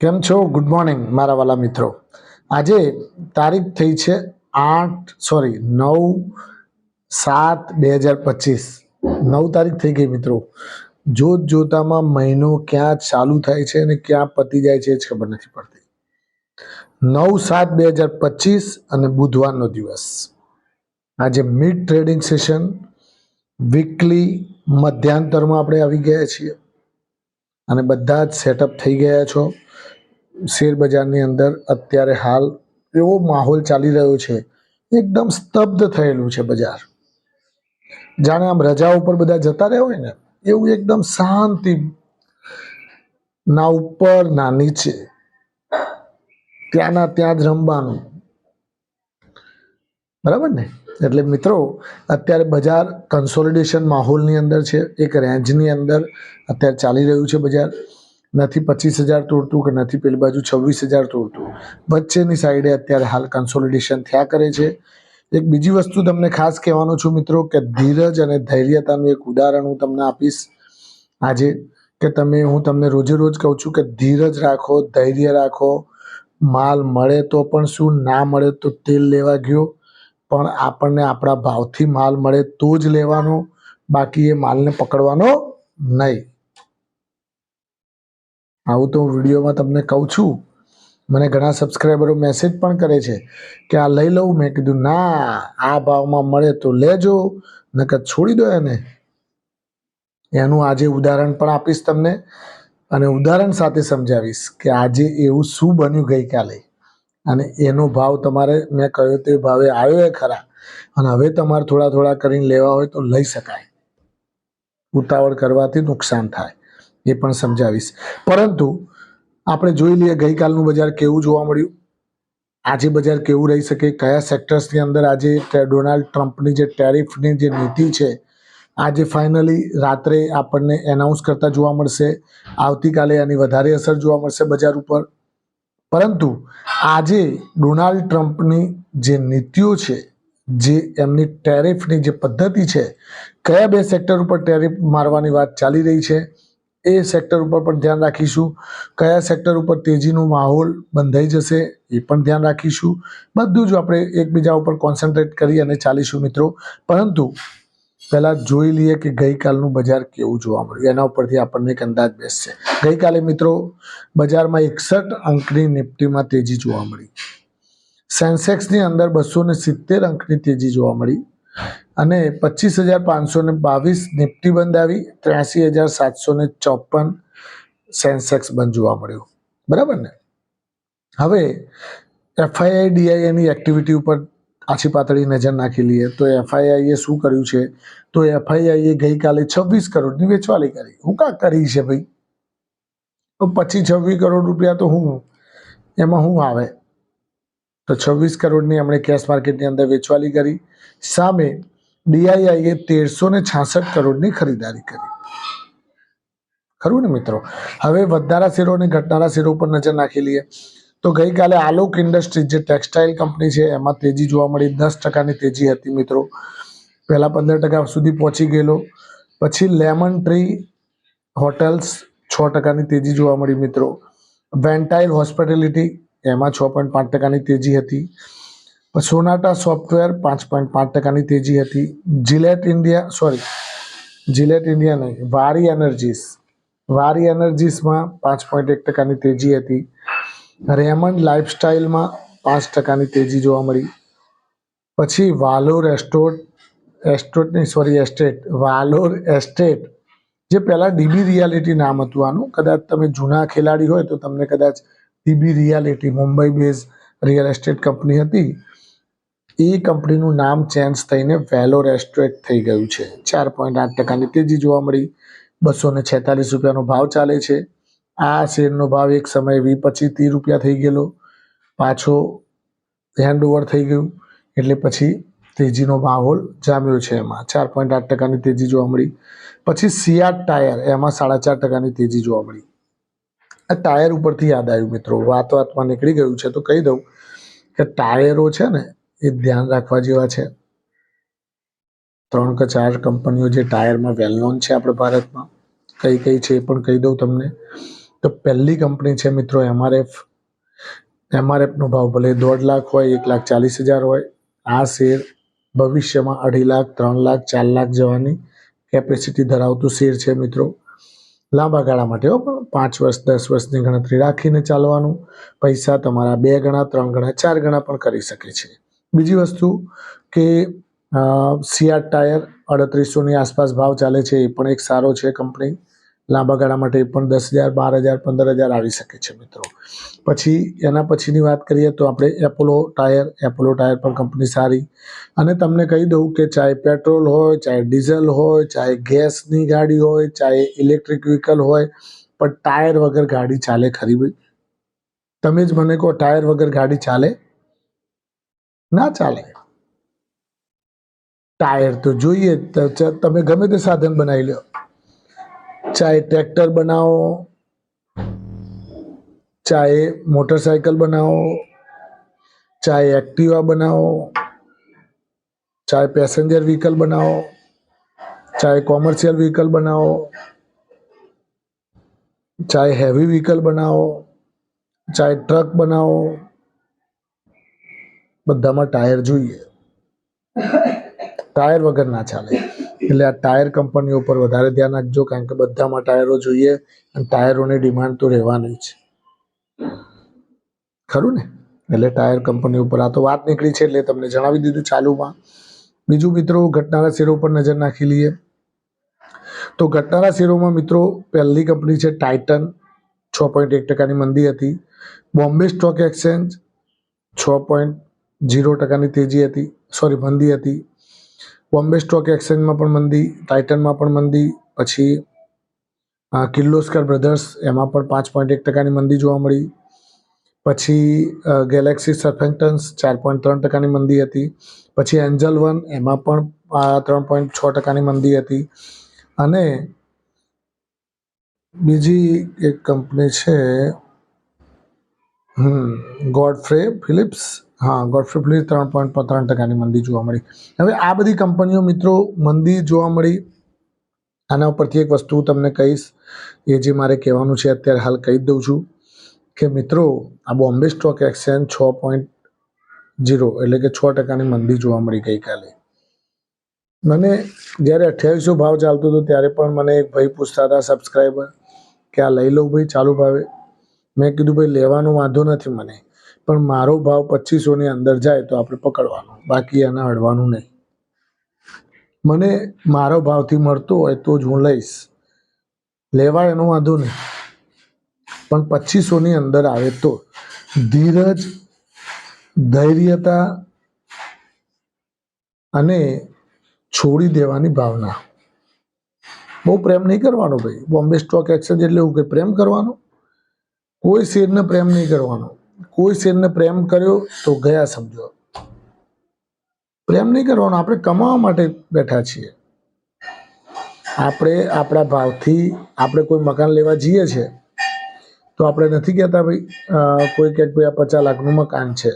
કેમ છો? Good morning મારા વાલા મિત્રો. આજે તારીખ થઈ છે આઠ સોરી નવ, સાત, બે હજાર પચીસ. નવ તારીખ થઈ ગઈ મિત્રો. જોત જોતામાં મહિનો ક્યાં ચાલુ થાય છે અને ક્યાં પતી જાય છે એ જ ખબર નથી પડતી. નવ, સાત, બે હજાર પચીસ અને બુધવારનો દિવસ. આજે મિડ ટ્રેડિંગ સેશન વીકલી મધ્યાંતરમાં આપણે આવી ગયા છીએ. અને બધા જ સેટઅપ થઈ ગયા છો. શેર બજારની અંદર અત્યારે હાલ એવો માહોલ ચાલી રહ્યો છે, એકદમ સ્તબ્ધ થયેલું છે બજાર. જાણે આમ રજા ઉપર બધા જતા રહ્યા હોય ને, એવું એકદમ શાંતિ ના ઉપર, ના નીચે, ત્યાંના ત્યાં જ રમવાનું. બરાબર ને? એટલે મિત્રો, અત્યારે બજાર કન્સોલિડેશન માહોલની અંદર છે, એક રેન્જની અંદર અત્યારે ચાલી રહ્યું છે બજાર. નથી પચીસ હજાર તોડતું કે નથી પેલી બાજુ છવ્વીસ હજાર તોડતું. વચ્ચેની સાઈડે અત્યારે હાલ કન્સોલિડેશન થયા કરે છે. એક બીજી વસ્તુ તમને ખાસ કહેવાનું છું મિત્રો કે ધીરજ અને ધૈર્યતાનું એક ઉદાહરણ હું તમને આપીશ આજે કે તમે, હું તમને રોજે રોજ કહું છું કે ધીરજ રાખો, ધૈર્ય રાખો. માલ મળે તો પણ શું, ના મળે તો તેલ લેવા ગયો. પણ આપણને આપણા ભાવથી માલ મળે તો જ લેવાનો. બાકી એ માલને પકડવાનો નહીં. આવું તો હું વિડીયોમાં તમને કહું છું. મને ઘણા સબસ્ક્રાઈબરો મેસેજ પણ કરે છે કે, આ લઈ લઉં. મેં કીધું, ના, આ ભાવમાં મળે તો લેજો, નકર છોડી દો એને. એનું આજે ઉદાહરણ પણ આપીશ તમને અને ઉદાહરણ સાથે સમજાવીશ કે આજે એવું શું બન્યું ગઈકાલે. અને એનો ભાવ તમારે, મેં કહ્યો તે ભાવે આવ્યો એ ખરા. અને હવે તમારે થોડા થોડા કરીને લેવા હોય તો લઈ શકાય. ઉતાવળ કરવાથી નુકસાન થાય. એ પણ સમજાવીશ. પરંતુ આપણે જોઈ લઈએ ગઈકાલનું બજાર કેવું જોવા મળ્યું. આજે બજાર કેવું રહી શકે, કયા સેક્ટર્સની અંદર આજે ડોનાલ્ડ ટ્રમ્પની જે ટેરિફની જે નીતિ છે, આજે ફાઇનલી રાત્રે આપણને એનાઉન્સ કરતા જોવા મળશે. આવતીકાલે એની વધારે અસર જોવા મળશે બજાર ઉપર. પરંતુ આજે ડોનાલ્ડ ટ્રમ્પની જે નીતિઓ છે, જે એમની ટેરિફની જે પદ્ધતિ છે, કયા બે સેક્ટર ઉપર ટેરિફ મારવાની વાત ચાલી રહી છે એ સેક્ટર ઉપર પણ ધ્યાન રાખીશું. કયા સેક્ટર ઉપર તેજીનું માહોલ બંધાઈ જશે એ પણ ધ્યાન રાખીશું. બધું જ આપણે એકબીજા ઉપર કોન્સન્ટ્રેટ કરી અને ચાલીશું મિત્રો. પરંતુ પહેલાં જોઈ લઈએ કે ગઈકાલનું બજાર કેવું જોવા મળ્યું. એના ઉપરથી આપણને એક અંદાજ બેસશે. ગઈકાલે મિત્રો બજારમાં એકસઠ અંકની નિફ્ટીમાં તેજી જોવા મળી. સેન્સેક્સની અંદર બસો સિત્તેર અંકની તેજી જોવા મળી. અને પચીસ હજાર પાંચસો ને બાવીસ નિફ્ટી બંધ આવી, ત્ર્યાસી હજાર સાતસો ને ચોપન સેન્સેક્સ બંધ જોવા મળ્યું. બરાબર ને? હવે એફઆઈઆઈ ડીઆઈએની એક્ટિવિટી ઉપર આછી પાતળી નજર નાખી લઈએ. તો એફઆઈઆઈએ શું કર્યું છે? તો એફઆઈઆઈએ ગઈકાલે છવ્વીસ કરોડની વેચવાલી કરી. હું કાં કરી છે ભાઈ? તો પછી છવ્વીસ કરોડ રૂપિયા તો હું? એમાં શું આવે? તો છવ્વીસ કરોડની એમણે કેશ માર્કેટની અંદર વેચવાલી કરી. સામે ડીઆઈઆઈએ તેરસો ને છાસઠ કરોડની ખરીદારી કરી. ખરું ને મિત્રો? હવે વધનારા શેરો અને ઘટનારા શેરો પર નજર નાખી લઈએ. તો ગઈકાલે આલોક ઇન્ડસ્ટ્રીઝ જે ટેક્સટાઇલ કંપની છે, એમાં તેજી જોવા મળી. દસ ટકાની તેજી હતી મિત્રો. પહેલાં પંદર ટકા સુધી પહોંચી ગયેલો. પછી લેમન ટ્રી હોટલ્સ છ ટકાની તેજી જોવા મળી મિત્રો. વેન્ટાઇલ હોસ્પિટેલિટી એમાં છ પોઈન્ટ પાંચ ટકાની તેજી હતી. સોનાટા સોફ્ટવેર પાંચ પોઈન્ટ પાંચ ટકાની તેજી હતી. Gillette India sorry Gillette India નહીં, વારી એનર્જીસ, વારી એનર્જીસમાં પાંચ પોઈન્ટ એક ટકાની તેજી હતી. રેમન્ડ લાઇફસ્ટાઇલમાં પાંચ ટકાની તેજી જોવા મળી. પછી વાલોર એસ્ટોટ એસ્ટોટ નહીં સોરી એસ્ટેટ, વાલોર એસ્ટેટ, જે પહેલાં ડીબી રિયાલિટી નામ હતું આનું. કદાચ તમે જૂના ખેલાડી હોય તો તમને કદાચ DB realty, Mumbai base real estate company હતી. એ કંપનીનું નામ ચેન્જ થઈને વેલોર એસ્ટેટ થઈ ગયું છે. ચાર પોઈન્ટ આઠ ટકાની તેજી જોવા મળી. બસો ને છેતાલીસ રૂપિયાનો ભાવ ચાલે છે. આ શેરનો ભાવ એક સમયે વી પચીસ, ત્રીસ રૂપિયા થઈ ગયેલો. પાછો હેન્ડ ઓવર થઈ ગયું. એટલે પછી તેજીનો માહોલ જામ્યો છે એમાં. ચાર પોઈન્ટ આઠ ટકાની તેજી જોવા મળી. પછી સિયાટ ટાયર એમાં સાડા ચાર ટકાની તેજી જોવા મળી. આ ટાયર ઉપરથી યાદ આવ્યું મિત્રો. વાત વાતમાં નીકળી ગયું છે, તો કહી દઉં કે ટાયરો છે ને, એ ધ્યાન રાખવા જેવા છે. ત્રણ કે ચાર કંપનીઓ જે ટાયરમાં વેલ નોન છે આપણે ભારતમાં. કઈ કઈ છે એ પણ કહી દઉં તમને. તો પહેલી કંપની છે મિત્રો એમઆરએફ એમઆરએફનો ભાવ ભલે દોઢ લાખ હોય, એક લાખ ચાલીસ હજાર હોય, આ શેર ભવિષ્યમાં અઢી લાખ, ત્રણ લાખ, ચાર લાખ જવાની કેપેસિટી ધરાવતું શેર છે મિત્રો. લાંબા ગાળા માટે હો, પણ પાંચ વર્ષ, દસ વર્ષની ગણતરી રાખીને ચાલવાનું. પૈસા તમારા બે ગણા, ત્રણ ગણા, ચાર ગણા પણ કરી શકે છે. બીજી વસ્તુ કે સિયાર ટાયર અડત્રીસોની આસપાસ ભાવ ચાલે છે, એ પણ એક સારો છે કંપની લાંબા ગાળા માટે પણ દસ હજાર, બાર હજાર, પંદર હજાર આવી શકે છે મિત્રો. પછી એના પછીની વાત કરીએ તો આપણે એપોલો ટાયર એપોલો ટાયર પણ કંપની સારી. અને તમને કહી દઉં કે ચાહે પેટ્રોલ હોય, ચાહે ડીઝલ હોય, ચાહે ગેસની ગાડી હોય, ચાહે ઇલેક્ટ્રિક વ્હીકલ હોય, પણ ટાયર વગર ગાડી ચાલે ખરી તમે જ મને કહો ટાયર વગર ગાડી ચાલે? ના ચાલે. ટાયર તો જોઈએ તમે ગમે તે સાધન બનાવી લો ચાહે ટ્રેક્ટર બનાવો ચાહે મોટરસાયકલ બનાવો ચાહે એક્ટિવા બનાવો ચાહે પેસેન્જર વ્હીકલ બનાવો ચાહે કોમર્શિયલ વ્હીકલ બનાવો ચાહે હેવી વ્હીકલ બનાવો ચાહે ટ્રક બનાવો બધામાં ટાયર જોઈએ ટાયર વગર ના ચાલે એટલે આ ટાયર કંપનીઓ પર વધારે ધ્યાન રાખજો કારણ કે બધામાં ટાયરો જોઈએ અને ટાયરોની ડિમાન્ડ તો રહેવાની છે ખરું ને? એટલે ટાયર કંપની ઉપર આ તો વાત નીકળી છે, એટલે તમને જણાવી દીધું ચાલુમાં. બીજું મિત્રો ઘટનારા શેરો પર નજર નાખી લઈએ. તો ઘટનારા શેરોમાં મિત્રો, પહેલી કંપની છે ટાઇટન, છ પોઈન્ટ એક ટકાની મંદી હતી. બોમ્બે સ્ટોક એક્સચેન્જ, છ પોઈન્ટ ઝીરો ટકાની તેજી હતી, સોરી, મંદી હતી. બોમ્બે સ્ટોક એક્સચેન્જમાં પણ મંદી, ટાઇટનમાં પણ મંદી, પછી કિર્લોસ્કર બ્રધર્સ, એમાં પણ પાંચ પોઈન્ટ એક ટકાની મંદી જોવા મળી. પછી ગેલેક્સી સર્ફેન્ટન્સ ચાર પોઈન્ટ ત્રણ ટકાની મંદી હતી. પછી એન્જલ વન, એમાં પણ ત્રણ પોઈન્ટ છ ટકાની મંદી હતી. અને બીજી એક કંપની છે, હમ, ગોડફ્રે ફિલિપ્સ. હા ગોડફ્રે ફિલિપ્સ ત્રણ પોઈન્ટ ત્રણ ટકાની મંદી જોવા મળી. હવે આ બધી કંપનીઓ મિત્રો, મંદી જોવા મળી. આના ઉપરથી એક વસ્તુ તમને કહીશ, એ જે મારે કહેવાનું છે, અત્યારે હાલ કહી દઉં છું કે મિત્રો, આ બોમ્બે સ્ટોક એક્સચેન્જ છ પોઈન્ટ જીરો એટલે કે છ ટકાની મંદી જોવા મળી ગઈકાલે. મને જ્યારે અઠ્યાવીસો ભાવ ચાલતો હતો, ત્યારે પણ મને એક ભાઈ પૂછતા હતા સબસ્ક્રાઈબર કે આ લઈ લઉં ભાઈ? ચાલુ ભાવે? મેં કીધું, ભાઈ, લેવાનો વાંધો નથી મને. પણ મારો ભાવ પચીસોની અંદર જાય તો આપણે પકડવાનો. બાકી એને અડવાનું નહીં. મને મારો ભાવથી મળતો હોય તો જ હું લઈશ. લેવા એનો વાંધો નહીં. પણ પચીસોની અંદર આવે તો. ધીરજ, ધૈર્યતા અને છોડી દેવાની ભાવના. બહુ પ્રેમ નહીં કરવાનો ભાઈ. બોમ્બે સ્ટોક એક્સચેન્જ એટલે એવું કે પ્રેમ કરવાનો? કોઈ શેરને પ્રેમ નહીં કરવાનો. કોઈ શેરને પ્રેમ કર્યો તો ગયા સમજો. પ્રેમ નહીં કરવાનો, આપણે કમાવા માટે બેઠા છીએ. આપણે આપણા ભાવથી આપણે કોઈ મકાન લેવા જઈએ છીએ તો આપણે નથી કહેતા ભાઈ કોઈ કહે ભાઈ આ પચાસ લાખનું મકાન છે,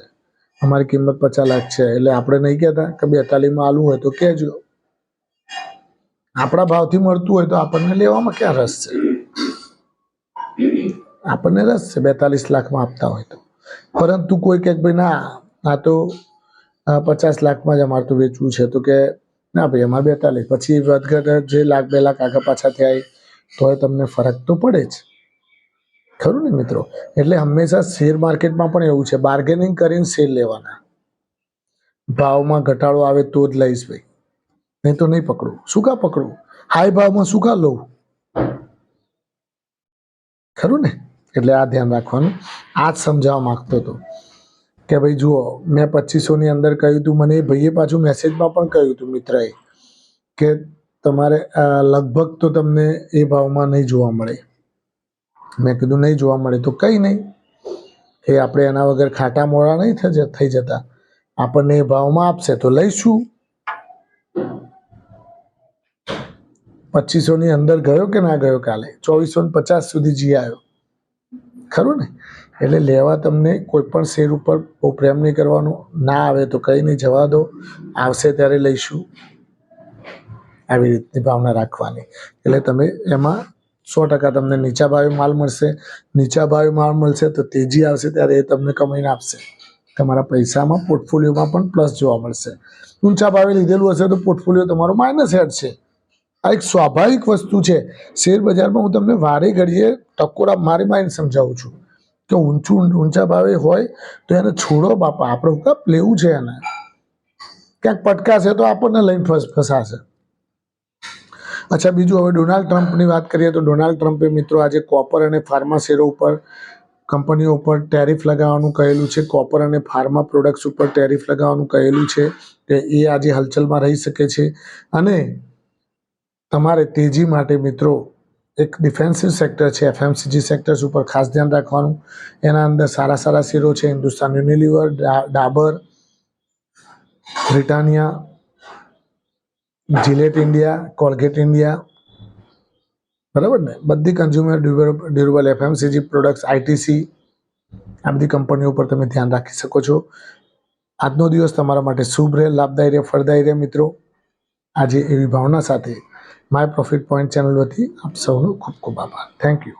અમારી કિંમત પચાસ લાખ છે, એટલે આપણે નહીં કહેતા કે બેતાલીમાં આલવું હોય તો કહેજો. આપણા ભાવથી મળતું હોય તો આપણને લેવામાં ક્યાં રસ છે? આપણને રસ છે બેતાલીસ લાખમાં આપતા હોય તો. પરંતુ કોઈ કહે ભાઈ, ના, આ તો પચાસ લાખમાં જ અમારે તો વેચવું છે. તો કે, ના ભાઈ અમારે બેતાલીસ. પછી વધઘટ જે લાખ, બે લાખ આગળ પાછા થયા તોય તમને ફરક તો પડે જ. ખરું ને મિત્રો? એટલે હંમેશા શેર માર્કેટમાં પણ એવું છે બાર્ગેનિંગ કરીને શેર લેવાના. ભાવમાં ઘટાડો આવે તો જ લઈશ ભાઈ. નહીં તો નહીં પકડું. શું કા પકડું? હાઈ ભાવમાં શું કા લઉં? ખરું ને? એટલે આ ધ્યાન રાખવાનું. આ જ સમજાવવા માગતો હતો કે ભાઈ જુઓ, મેં પચીસોની અંદર કહ્યું હતું, મને એ ભાઈએ પાછું મેસેજમાં પણ કહ્યું હતું મિત્રએ કે તમારે લગભગ તો તમને એ ભાવમાં નહીં જોવા મળે. મેં કીધું, નહીં જોવા મળે તો કંઈ નહીં. એ આપણે એના વગર ખાટા મોડા નહીં થઈ જતા. આપણને એ ભાવમાં આપશે તો લઈશું. પચીસોની અંદર ગયો કે ના ગયો કાલે? ચોવીસો પચાસ સુધી જી આવ્યો. ખરું ને? એટલે લેવા તમને કોઈ પણ શેર ઉપર બહુ પ્રેમ નહીં કરવાનો. ના આવે તો કંઈ નહીં, જવા દો. આવશે ત્યારે લઈશું. આવી રીતની ભાવના રાખવાની. એટલે તમે એમાં સો ટકા તમને નીચા ભાવે માલ મળશે. નીચા ભાવે માલ મળશે તો તેજી આવશે ત્યારે એ તમને કમાઈને આપશે. તમારા પૈસામાં પોર્ટફોલિયોમાં પણ પ્લસ જોવા મળશે. ઊંચા ભાવે લીધેલું હશે તો પોર્ટફોલિયો તમારો માઇનસ હેડ છે. આ એક સ્વાભાવિક વસ્તુ છે. શેર બજારમાં હું તમને વારે ઘડીએ ટકોરા મારી મારીને સમજાવું છું કે ઊંચું ઊંચા ભાવે હોય તો એને છોડો બાપા. આપણે કપ લેવું છે એને. ક્યાંક પટકાશે તો આપણને લઈને ફસ, ફસાશે. અચ્છા, બીજું હવે ડોનાલ્ડ ટ્રમ્પની વાત કરીએ તો ડોનાલ્ડ ટ્રમ્પે મિત્રો આજે કોપર અને ફાર્મા શેરો ઉપર કંપનીઓ ઉપર ટેરિફ લગાવવાનું કહેલું છે. કોપર અને ફાર્મા પ્રોડક્ટ્સ ઉપર ટેરિફ લગાવવાનું કહેલું છે કે એ આજે હલચલમાં રહી શકે છે. અને તમારે તેજી માટે મિત્રો એક ડિફેન્સિવ સેક્ટર છે એફએમસીજી સેક્ટર્સ ઉપર ખાસ ધ્યાન રાખવાનું. એના અંદર સારા સારા શેરો છે, Hindustan Unilever Dabur, Britannia Gillette India Colgate India બરાબર ને? બધી consumer durable FMCG products ITC આ બધી કંપનીઓ પર તમે ધ્યાન રાખી શકો છો. આજનો દિવસ તમારા માટે શુભ રહે, લાભદાયી રહે, ફળદાયી રહે મિત્રો. આજે એવી ભાવના સાથે માય પ્રોફિટ પોઈન્ટ ચેનલ વતી આપ સૌનો ખૂબ ખૂબ આભાર. Thank you